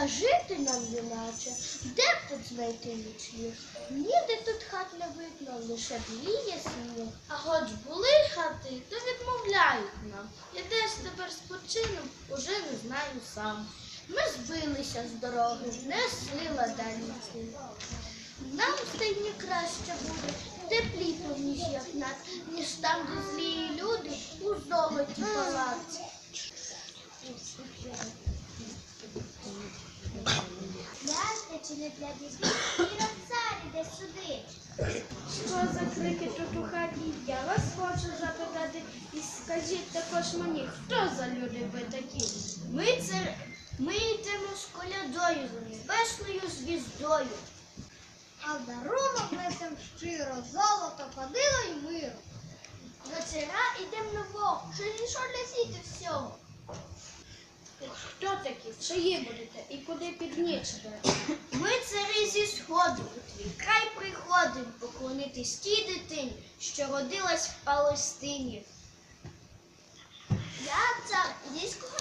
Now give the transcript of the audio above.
Скажите нам, юначе, де б тут знайти нічліг? Ніде тут хат не видно, лише бліє сніг. А хоч були хати, то відмовляють нам. І десь тепер спочинем уже не знаю сам. Ми збилися з дороги, не сила далі. Нам в стайні краще буде, тепліто, ніж як нас, ніж там, де злі люди у золоті палаці. Чи не для дітей і цар іде сюди. Що за крики тут у хаті? Я вас хочу запитати і скажіть також мені, хто за люди ви такі? Ми це ми йдемо з колядою за небесною звіздою. А в дарунок несем щиро золото, ходило й миру. На цара йдем на Бог, що нічого для світу всього. Такі? Чиї будете і куди піднічете? Ми цари зі сходу у твій край приходим поклонитись тій дитині, що родилась в Палестині. Я цар індійського